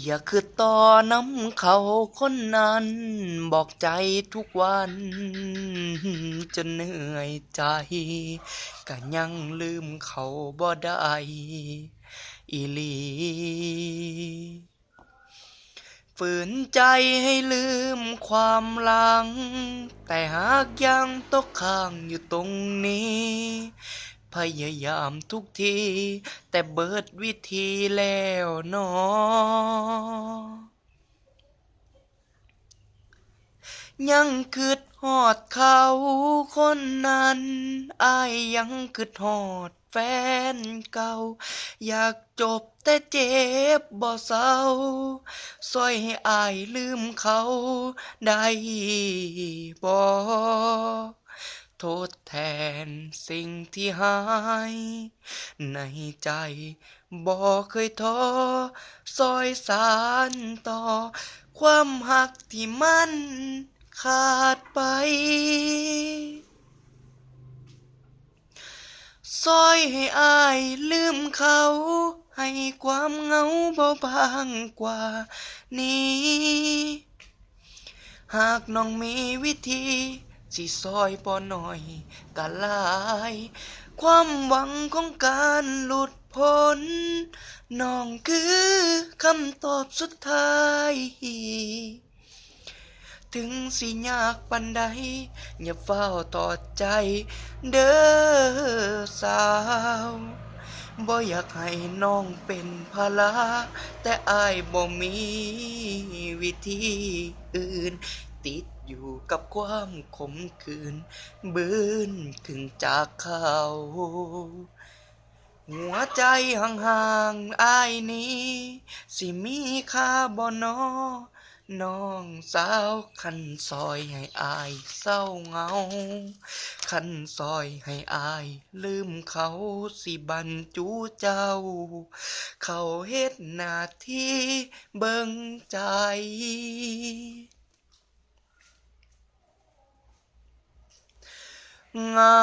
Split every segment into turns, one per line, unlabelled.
อย่าคือต่อน้ำเขาคนนั้น บอกใจทุกวัน จนเหนื่อยใจก็ยังลืมเขาบ่ได้อีหลีฝืนใจให้ลืมความหลัง แต่หากยังตกค้างอยู่ตรงนี้ พยายามทุกที แต่เบิดวิธีแล้วหนอยังคืดหอดเขาคนนั้นอายยังคืดหอดแฟนเก่า อยากจบแต่เจ็บบ่เศร้าซอยให้อายลืมเขาได้บ่ ทษแทนสิ่งที่หาย ในใจบ่เคยท้อซอยสารต่อ ความหักที่มันขาดไป ซอยให้อายลืมเขา ให้ความเหงาเบาบางกว่านี้ หากน้องมีวิธี สิซอยปอหน่อยกะลาย ความหวังของการหลุดพ้นน้องคือคำตอบสุดท้าย ถึงสิยากปันใด อย่าเฝ้าต่อใจเด้อสาวบ่อยากให้น้องเป็นภาระแต่อายบ่มีวิธีอื่น ติดอยู่กับความขมขื่นบืนถึงจากเขา หัวใจห่างๆอายนี้ สิมีค่าบ่นอน้องสาวคันซอยให้อายเศร้าเงา คันซอยให้อายลืมเขาสิบรรจูเจ้า เขาเฮ็ดหน้าที่เบิ่งใจ เหงา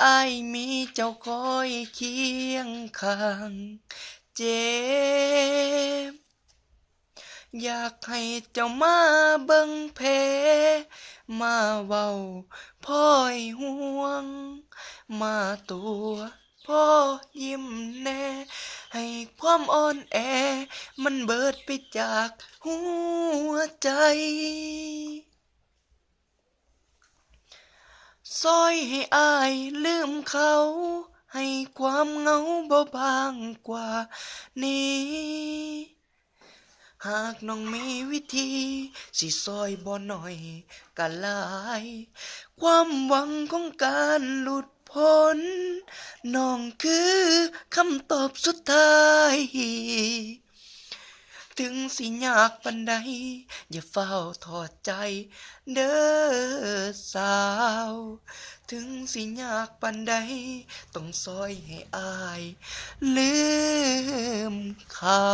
ไอายมีเจ้าคอยเคียงข้างเจ็บ อยากให้เจ้ามาเบิ่งเพ มาเว้าพ่อยห่วง มาตัวพ่อยิ้มแน่ ให้ความอ่อนแอ มันเบิดไปจากหัวใจ ซอยให้อายลืมเขา ให้ความเหงาเบาบางกว่านี้ หากน้องมีวิธี สิซอยบ่หน่อยกะหลาย ความหวังของการหลุดพ้นน้องคือคำตอบสุดท้าย ถึงสิยากปันใด อย่าเฝ้าถอดใจ เด้อสาว ถึงสิยากปันใด ต้องซอยให้อาย ลืมเขา